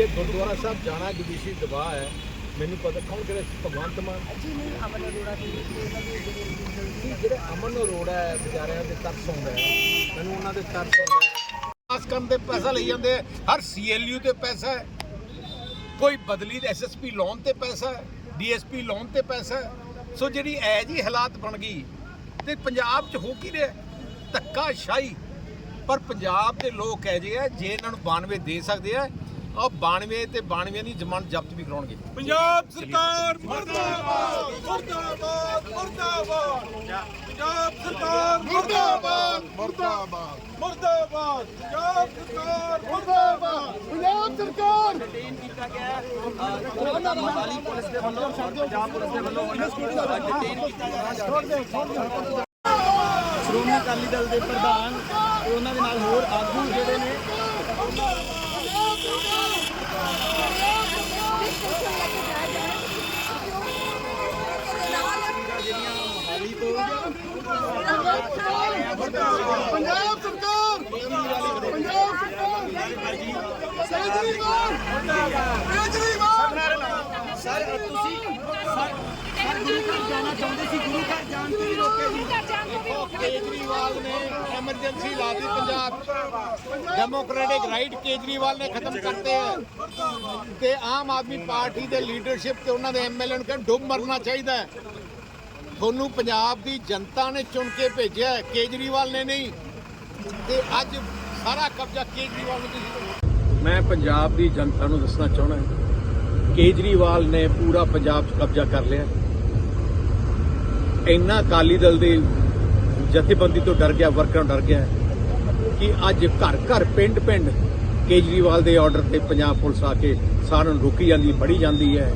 ਜੇ ਗੁਰਦੁਆਰਾ ਸਾਹਿਬ ਜਾਣਾ ਜੁਡੀਸ਼ੀ ਦਬਾਅ ਹੈ ਮੈਨੂੰ ਪਤਾ ਕੌਣ ਕਰੇ ਭਗਵੰਤ ਮਾਨ। ਜੀ ਨਹੀਂ ਅਮਨ ਅਰੋੜਾ ਦੀ ਦੀ ਜਿਹੜੀ ਅਮਨ ਅਰੋੜਾ ਹੈ ਵਿਚਾਰਿਆਂ ਦੇ ਤਰਸ ਆਉਂਦਾ ਹੈ। ਮੈਨੂੰ ਉਹਨਾਂ ਦੇ ਤਰਸ ਆਉਂਦਾ ਹੈ। ਖਾਸ ਕੰਮ ਤੇ ਪੈਸਾ ਲਈ ਜਾਂਦੇ ਹਰ ਸੀਐਲਯੂ ਤੇ ਪੈਸਾ ਹੈ। ਕੋਈ ਬਦਲੀ ਐਸਐਸਪੀ ਲੋਨ ਤੇ ਪੈਸਾ ਹੈ ਡੀਐਸਪੀ ਲੋਨ ਤੇ ਪੈਸਾ ਹੈ। ਸੋ ਜਿਹੜੀ ਐ ਜੀ ਹਾਲਾਤ ਬਣ ਗਈ ਤੇ ਪੰਜਾਬ 'ਚ ਹੋ ਕੀ ਰਿਹਾ ਧੱਕਾ ਸ਼ਾਹੀ ਪਰ ਪੰਜਾਬ ਦੇ ਲੋਕ ਕਹਿ ਜੇ ਆ ਜੇ ਇਹਨਾਂ ਨੂੰ 92 ਦੇ ਸਕਦੇ ਆ ਉਹ 92 ਤੇ 92 ਦੀ ਜ਼ਮਾਨਤ ਜ਼ਬਤ ਵੀ ਕਰਾਉਣਗੇ। ਪੰਜਾਬ ਸਰਕਾਰ ਮੁਰਦਾਬਾਦ ਮੁਰਦਾਬਾਦ ਮੁਰਦਾਬਾਦ। ਪੰਜਾਬ ਸਰਕਾਰ ਮੁਰਦਾਬਾਦ। ਮੁਰਦਾਬਾਦ। ਮੁਰਦਾਬਾਦ। ਪੰਜਾਬ ਸਰਕਾਰ ਮੁਰਦਾਬਾਦ। ਪੰਜਾਬ ਸਰਕਾਰ। ਡਿਟੇਨ ਕੀਤਾ ਗਿਆ ਹੈ ਅਹ, ਮੋਹਾਲੀ ਪੁਲਿਸ ਦੇ ਵੱਲੋਂ ਔਰ ਪੰਜਾਬ ਪੁਲਿਸ ਦੇ ਵੱਲੋਂ ਉਹਨਾਂ ਨੂੰ ਡਿਟੇਨ ਕੀਤਾ ਜਾ ਰਿਹਾ ਹੈ ਸ਼੍ਰੋਮਣੀ ਅਕਾਲੀ ਦਲ ਦੇ ਪ੍ਰਧਾਨ ਤੇ ਉਹਨਾਂ ਦੇ ਨਾਲ ਹੋਰ ਆਗੂ ਜਿਹੜੇ ਨੇ ਜਿਹੜੀਆਂ ਮੋਹਾਲੀ ਤੋਂ ਪੰਜਾਬ ਸਰਕਾਰ ਪੰਜਾਬ ਸਰਕਾਰ ਕੇਜਰੀਵਾਲ ਕੇਜਰੀਵਾਲ ਸਰ ਤੁਸੀਂ ਸਰ ਗੁਰੂ ਘਰ ਜਾਣਾ ਚਾਹੁੰਦੇ ਸੀ ਗੁਰੂ ਘਰ ਜਾਣ ਤੋਂ ਵੀ ਰੋਕੇ ਜੀ ਕੇਜਰੀਵਾਲ ਨੇ ਐਮਰਜੈਂਸੀ ਲਾ ਦੀ ਪੰਜਾਬ। ਡੈਮੋਕ੍ਰੈਟਿਕ ਰਾਈਟ ਕੇਜਰੀਵਾਲ ਨੇ ਖਤਮ ਕਰਤੇ ਹੈ। ਤੇ ਆਮ ਆਦਮੀ ਪਾਰਟੀ ਦੇ ਲੀਡਰਸ਼ਿਪ ਤੇ ਉਹਨਾਂ ਦੇ ਐਮਐਲਏ ਨੂੰ ਕਹਿੰਦੇ ਡੁੱਬ ਮਰਨਾ ਚਾਹੀਦਾ ਹੈ। ਤੁਹਾਨੂੰ ਪੰਜਾਬ ਦੀ ਜਨਤਾ ਨੇ ਚੁਣ ਕੇ ਭੇਜਿਆ ਹੈ, ਕੇਜਰੀਵਾਲ ਨੇ ਨਹੀਂ। ਤੇ ਅੱਜ ਸਾਰਾ ਕਬਜ਼ਾ ਕੇਜਰੀਵਾਲ ਨੂੰ ਤੁਸੀਂ ਮੈਂ ਪੰਜਾਬ ਦੀ ਜਨਤਾ ਨੂੰ ਦੱਸਣਾ ਚਾਹੁੰਦਾ ਕੇਜਰੀਵਾਲ ਨੇ ਪੂਰਾ ਪੰਜਾਬ 'ਚ ਕਬਜ਼ਾ ਕਰ ਲਿਆ। ਇੰਨਾ ਅਕਾਲੀ ਦਲ ਦੇ ਜਥੇਬੰਦੀ ਤੋਂ ਡਰ ਗਿਆ, ਵਰਕਰਾਂ ਡਰ ਗਿਆ ਕਿ ਅੱਜ ਘਰ ਘਰ, ਪਿੰਡ ਪਿੰਡ ਕੇਜਰੀਵਾਲ ਦੇ ਆਰਡਰ ਤੇ ਪੰਜਾਬ ਪੁਲਿਸ ਆ ਕੇ ਸਾਰਿਆਂ ਨੂੰ ਰੋਕੀ ਜਾਂਦੀ, ਫੜੀ ਜਾਂਦੀ ਹੈ।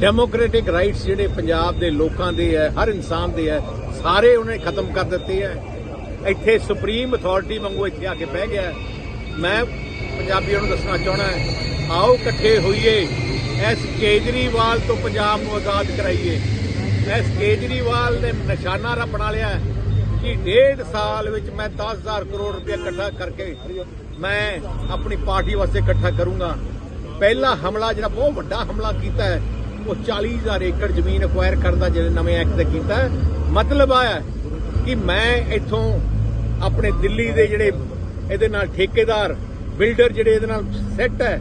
ਡੈਮੋਕ੍ਰੈਟਿਕ ਰਾਈਟਸ ਜਿਹੜੇ ਪੰਜਾਬ ਦੇ ਲੋਕਾਂ ਦੇ ਹੈ, ਹਰ ਇਨਸਾਨ ਦੇ ਹੈ, ਸਾਰੇ ਉਹਨੇ ਖਤਮ ਕਰ ਦਿੱਤੇ ਹੈ। ਇੱਥੇ ਸੁਪਰੀਮ ਅਥਾਰਟੀ ਵਾਂਗੂ ਇੱਥੇ ਆ ਕੇ ਬਹਿ ਗਿਆ ਮੈਂ ਪੰਜਾਬੀਆਂ ਨੂੰ ਦੱਸਣਾ ਚਾਹਣਾ ਆਓ ਇਕੱਠੇ ਹੋਈਏ, ਇਸ ਕੇਜਰੀਵਾਲ ਤੋਂ ਪੰਜਾਬ ਨੂੰ ਆਜ਼ਾਦ ਕਰਾਈਏ। ਇਸ ਕੇਜਰੀਵਾਲ ਨੇ ਨਿਸ਼ਾਨਾ ਰ ਬਣਾ ਲਿਆ ਕਿ ਡੇਢ ਸਾਲ ਵਿੱਚ ਮੈਂ 10000 ਕਰੋੜ ਰੁਪਏ ਇਕੱਠਾ ਕਰਕੇ ਮੈਂ ਆਪਣੀ ਪਾਰਟੀ ਵਾਸਤੇ ਇਕੱਠਾ ਕਰੂੰਗਾ। ਪਹਿਲਾ ਹਮਲਾ ਜਿਹੜਾ ਬਹੁਤ ਵੱਡਾ ਹਮਲਾ ਕੀਤਾ ਹੈ, ਉਹ 40000 ਏਕੜ ਜ਼ਮੀਨ ਅਕਵਾਇਰ ਕਰਨ ਦਾ ਜਿਹੜੇ ਨਵੇਂ ਐਕਟ ਤੇ ਕੀਤਾ ਮਤਲਬ ਆਇਆ ਕਿ ਮੈਂ ਇੱਥੋਂ ਆਪਣੇ ਦਿੱਲੀ ਦੇ ਜਿਹੜੇ ਇਹਦੇ ਨਾਲ ਠੇਕੇਦਾਰ, ਬਿਲਡਰ ਜਿਹੜੇ ਇਹਦੇ ਨਾਲ ਸੈੱਟ ਹੈ,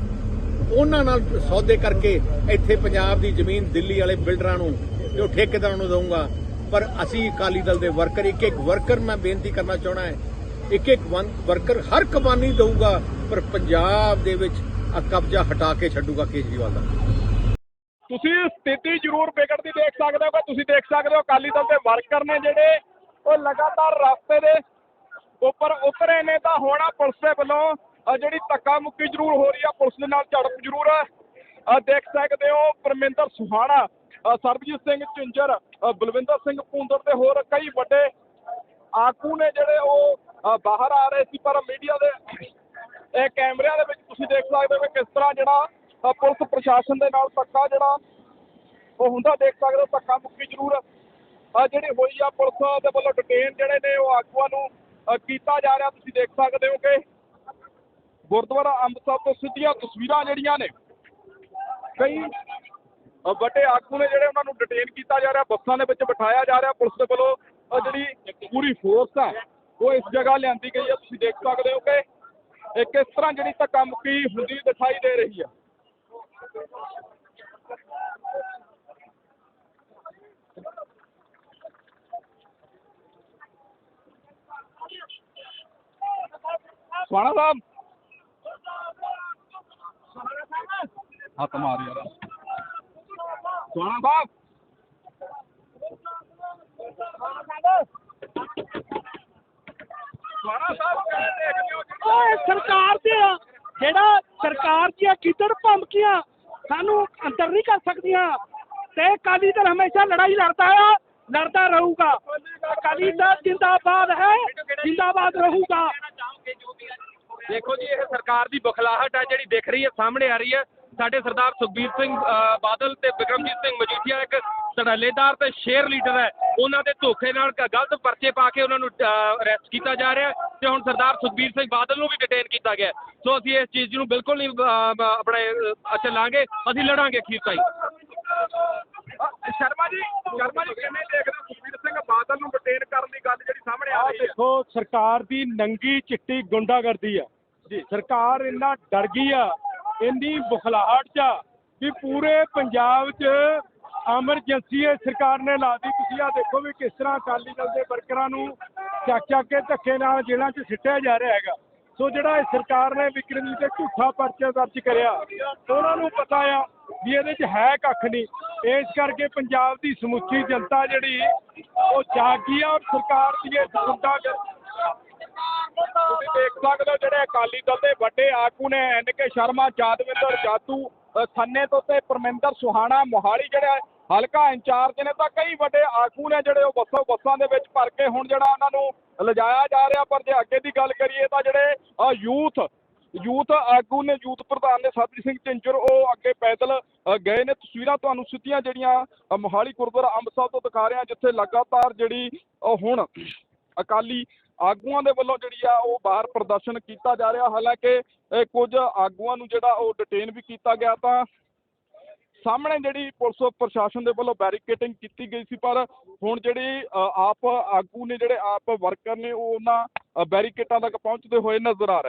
ਉਹਨਾਂ ਨਾਲ ਸੌਦੇ ਕਰਕੇ ਇੱਥੇ ਪੰਜਾਬ ਦੀ ਜ਼ਮੀਨ ਦਿੱਲੀ ਵਾਲੇ ਬਿਲਡਰਾਂ ਨੂੰ ਜੋ ਠੇਕੇਦਾਰਾਂ ਨੂੰ ਦਊਂਗਾ। ਪਰ ਅਸੀਂ ਅਕਾਲੀ ਦਲ ਦੇ ਵਰਕਰ, ਇੱਕ ਇੱਕ ਵਰਕਰ ਮੈਂ ਬੇਨਤੀ ਕਰਨਾ ਚਾਹਣਾ ਹੈ, ਇੱਕ ਇੱਕ ਵਰਕਰ ਹਰ ਕਬਾਨੀ ਦਊਗਾ, ਪਰ ਪੰਜਾਬ ਦੇ ਵਿੱਚ ਆ ਕਬਜ਼ਾ ਹਟਾ ਕੇ ਛੱਡੂਗਾ ਕੇਜਰੀਵਾਲ ਦਾ। ਤੁਸੀਂ ਸਥਿਤੀ ਜ਼ਰੂਰ ਵਿਗੜਦੀ ਦੇਖ ਸਕਦੇ ਹੋ ਤੁਸੀਂ ਦੇਖ ਸਕਦੇ ਹੋ ਅਕਾਲੀ ਦਲ ਦੇ ਵਰਕਰ ਨੇ ਜਿਹੜੇ ਉਹ ਲਗਾਤਾਰ ਰਸਤੇ ਦੇ ਉੱਪਰ ਉਤਰੇ ਨੇ ਤਾਂ ਹੋਣਾ ਪੁਲਿਸ ਦੇ ਵੱਲੋਂ ਜਿਹੜੀ ਧੱਕਾ ਮੁੱਕੀ ਜ਼ਰੂਰ ਹੋ ਰਹੀ ਆ, ਪੁਲਿਸ ਦੇ ਨਾਲ ਝੜਪ ਜ਼ਰੂਰ ਹੈ ਦੇਖ ਸਕਦੇ ਹੋ ਪਰਮਿੰਦਰ ਸੁਹਾਣਾ ਸਰਬਜੀਤ ਸਿੰਘ ਝੁੰਜਰ ਬਲਵਿੰਦਰ ਸਿੰਘ ਭੁੰਦਰ ਤੇ ਹੋਰ ਕਈ ਵੱਡੇ ਆਗੂ ਨੇ ਜਿਹੜੇ ਉਹ ਬਾਹਰ ਆ ਰਹੇ ਸੀ, ਪਰ ਮੀਡੀਆ ਦੇ ਇਹ ਕੈਮਰਿਆਂ ਦੇ ਵਿੱਚ ਤੁਸੀਂ ਦੇਖ ਸਕਦੇ ਹੋ ਕਿ ਕਿਸ ਤਰ੍ਹਾਂ ਜਿਹੜਾ ਪੁਲਿਸ ਪ੍ਰਸ਼ਾਸਨ ਦੇ ਨਾਲ ਧੱਕਾ ਜਿਹੜਾ, ਉਹ ਹੁੰਦਾ ਦੇਖ ਸਕਦੇ ਹੋ, ਧੱਕਾ ਮੁੱਕੀ ਜ਼ਰੂਰ। ਆ ਜਿਹੜੀ ਹੋਈ ਆ ਪੁਲਿਸ ਦੇ ਵੱਲੋਂ ਡਿਟੇਨ ਜਿਹੜੇ ਨੇ ਉਹ ਆਗੂਆਂ ਨੂੰ ਕੀਤਾ ਜਾ ਰਿਹਾ, ਤੁਸੀਂ ਦੇਖ ਸਕਦੇ ਹੋ ਕਿ ਗੁਰਦੁਆਰਾ ਅੰਮ੍ਰਿਤਸਰ ਤੋਂ ਸਿੱਧੀਆਂ ਤਸਵੀਰਾਂ ਜਿਹੜੀਆਂ ਨੇ, ਕਈ ਵੱਡੇ ਆਗੂ ਨੇ ਜਿਹੜੇ ਉਹਨਾਂ ਨੂੰ ਡਿਟੇਨ ਕੀਤਾ ਜਾ ਰਿਹਾ, ਬੱਸਾਂ ਦੇ ਵਿੱਚ ਬਿਠਾਇਆ ਜਾ ਰਿਹਾ, ਪੁਲਿਸ ਦੇ ਵੱਲੋਂ ਜਿਹੜੀ ਪੂਰੀ ਫੋਰਸ ਹੈ ਉਹ ਇਸ ਜਗ੍ਹਾ ਲਿਆਂਦੀ ਗਈ ਹੈ। ਤੁਸੀਂ ਦੇਖ ਸਕਦੇ ਹੋ ਕਿ ਇਹ ਕਿਸ ਤਰ੍ਹਾਂ ਜਿਹੜੀ ਧੱਕਾ ਮੁੱਕੀ ਹੁੰਦੀ ਦਿਖਾਈ ਦੇ ਰਹੀ ਹੈ। ਸਵਾਣਾ ਸਾਹਿਬ। ਹੱਥ ਮਾਰ ਯਾਰ। ਸਵਾਣਾ ਸਾਹਿਬ। ਸਵਾਣਾ ਸਾਹਿਬ। ਜਿਹੜੀ ਓਏ ਸਰਕਾਰ ਆ ਜਿਹੜਾ ਸਰਕਾਰ ਦੀਆਂ ਕਿੱਦੜ ਭੰਮਕੀਆਂ ਸਾਨੂੰ ਅੰਦਰ ਨਹੀਂ ਕਰ ਸਕਦੀਆਂ। ਤੇ ਅਕਾਲੀ ਦਲ ਹਮੇਸ਼ਾ ਲੜਾਈ ਲੜਦਾ ਆ ਲੜਦਾ ਰਹੂਗਾ। ਅਕਾਲੀ ਦਲ ਜਿੰਦਾਬਾਦ ਹੈ ਜਿੰਦਾਬਾਦ ਰਹੂਗਾ। ਦੇਖੋ ਜੀ ਇਹ ਸਰਕਾਰ ਦੀ ਬਖਲਾਹਟ ਹੈ ਜਿਹੜੀ ਦਿਖ ਰਹੀ ਹੈ ਸਾਹਮਣੇ ਆ ਰਹੀ ਹੈ। ਸਾਡੇ ਸਰਦਾਰ ਸੁਖਬੀਰ ਸਿੰਘ ਬਾਦਲ ਤੇ ਬਿਕਰਮਜੀਤ ਸਿੰਘ ਮਜੀਠੀਆ ਇੱਕ ਧੜੱਲੇਦਾਰ ਤੇ ਸ਼ੇਰ ਲੀਡਰ ਹੈ। ਉਹਨਾਂ ਦੇ ਧੋਖੇ ਨਾਲ ਗਲਤ ਪਰਚੇ ਪਾ ਕੇ ਉਹਨਾਂ ਨੂੰ ਅਰੈਸਟ ਕੀਤਾ ਜਾ ਰਿਹਾ ਹੈ ਤੇ ਹੁਣ ਸਰਦਾਰ ਸੁਖਬੀਰ ਸਿੰਘ ਬਾਦਲ ਨੂੰ ਵੀ ਡਿਟੇਨ ਕੀਤਾ ਗਿਆ ਸੋ ਅਸੀਂ ਇਸ ਚੀਜ਼ ਨੂੰ ਬਿਲਕੁਲ ਨਹੀਂ ਆਪਣੇ ਅ, ਚੱਲਾਂਗੇ ਅਸੀਂ ਲੜਾਂਗੇ ਅਖੀਰ ਤਾਈਂ। ਸ਼ਰਮਾ ਜੀ ਸ਼ਰਮਾ ਜੀ ਕਿਵੇਂ ਦੇਖਦੇ ਸਿੰਘ ਬਾਦਲ ਨੂੰ ਡਿਟੇਨ ਕਰਨ ਦੀ ਗੱਲ ਜਿਹੜੀ ਸਾਹਮਣੇ ਆ ਰਹੀ ਹੈ। ਦੇਖੋ ਸਰਕਾਰ ਦੀ ਨੰਗੀ ਚਿੱਟੀ ਗੁੰਡਾਗਰਦੀ ਆ। ਜੀ। ਸਰਕਾਰ ਇੰਨਾ ਡਰ ਗਈ ਆ ਇੰਨੀ ਬੁਖਲਾਹਟ ਚ ਵੀ ਪੂਰੇ ਪੰਜਾਬ 'ਚ ਐਮਰਜੈਂਸੀ ਇਹ ਸਰਕਾਰ ਨੇ ਲਾ ਦਿੱਤੀ। ਤੁਸੀਂ ਆ ਦੇਖੋ ਵੀ ਕਿਸ ਤਰ੍ਹਾਂ ਅਕਾਲੀ ਦਲ ਦੇ ਵਰਕਰਾਂ ਨੂੰ ਚੱਕ ਚੱਕ ਕੇ ਧੱਕੇ ਨਾਲ ਜੇਲ੍ਹਾਂ 'ਚ ਸਿੱਟਿਆ ਜਾ ਰਿਹਾ ਹੈਗਾ। ਸੋ ਜਿਹੜਾ ਇਹ ਸਰਕਾਰ ਨੇ ਵਿਕਰਮ ਜੀ ਤੇ ਝੂਠਾ ਪਰਚਾ ਦਰਜ ਕਰਿਆ ਉਹਨਾਂ ਨੂੰ ਪਤਾ ਆ ਵੀ ਇਹਦੇ 'ਚ ਹੈ ਕੱਖ ਨਹੀਂ। ਇਸ ਕਰਕੇ ਪੰਜਾਬ ਦੀ ਸਮੁੱਚੀ ਜਨਤਾ ਜਿਹੜੀ ਉਹ ਜਾਗੀ ਆ ਔਰ ਸਰਕਾਰ ਦੀ ਇਹ ਗੁੰਡਾਗਰਦੀ ਤੁਸੀਂ ਦੇਖ ਸਕਦੇ ਹੋ ਜਿਹੜੇ ਅਕਾਲੀ ਦਲ ਦੇ ਵੱਡੇ ਆਗੂ ਨੇ ਐਨ ਕੇ ਸ਼ਰਮਾ ਜਾਦਵਿੰਦਰ ਜਾਤੂ ਅ, ਖੰਨੇ ਤੋਂ ਤੇ ਪਰਮਿੰਦਰ ਸੁਹਾਣਾ ਮੋਹਾਲੀ ਜਿਹੜਾ ਹਲਕਾ ਇੰਚਾਰਜ ਨੇ ਤਾਂ ਕਈ ਵੱਡੇ ਆਗੂ ਨੇ ਜਿਹੜੇ ਉਹ ਬੱਸਾਂ ਬੱਸਾਂ ਦੇ ਵਿੱਚ ਭਰ ਕੇ ਹੁਣ ਜਿਹੜਾ ਉਹਨਾਂ ਨੂੰ ਲਿਜਾਇਆ ਜਾ ਰਿਹਾ ਪਰ ਜੇ ਅੱਗੇ ਦੀ ਗੱਲ ਕਰੀਏ ਤਾਂ ਜਿਹੜੇ ਯੂਥ ਯੂਥ ਆਗੂ ਨੇ ਯੂਥ ਪ੍ਰਧਾਨ ਨੇ ਸਤਿ ਸਿੰਘ ਝਿੰਜਰ, ਉਹ ਅੱਗੇ ਪੈਦਲ ਗਏ ਨੇ। ਤਸਵੀਰਾਂ ਤੁਹਾਨੂੰ ਸਿੱਧੀਆਂ ਜਿਹੜੀਆਂ ਮੋਹਾਲੀ ਗੁਰਦੁਆਰਾ ਅੰਬ ਸਾਹਿਬ ਤੋਂ ਦਿਖਾ ਰਹੇ ਹਾਂ, ਜਿੱਥੇ ਲਗਾਤਾਰ ਜਿਹੜੀ ਹੁਣ ਅਕਾਲੀ ਆਗੂਆਂ ਦੇ ਵੱਲੋਂ ਜਿਹੜੀ ਆ, ਉਹ ਬਾਹਰ ਪ੍ਰਦਰਸ਼ਨ ਕੀਤਾ ਜਾ ਰਿਹਾ। ਹਾਲਾਂਕਿ ਕੁਝ ਆਗੂਆਂ ਨੂੰ ਜਿਹੜਾ ਉਹ ਡਿਟੇਨ ਵੀ ਕੀਤਾ ਗਿਆ ਤਾਂ ਸਾਹਮਣੇ ਜਿਹੜੀ ਪੁਲਿਸ ਪ੍ਰਸ਼ਾਸਨ ਦੇ ਵੱਲੋਂ ਬੈਰੀਕੇਟਿੰਗ ਕੀਤੀ ਗਈ ਸੀ, ਪਰ ਹੁਣ ਜਿਹੜੀ ਆਪ ਆਗੂ ਨੇ ਜਿਹੜੇ ਆਪ ਵਰਕਰ ਨੇ, ਉਹ ਉਹਨਾਂ ਬੈਰੀਕੇਟਾਂ ਤੱਕ ਪਹੁੰਚਦੇ ਹੋਏ ਨਜ਼ਰ ਆ ਰਹੇ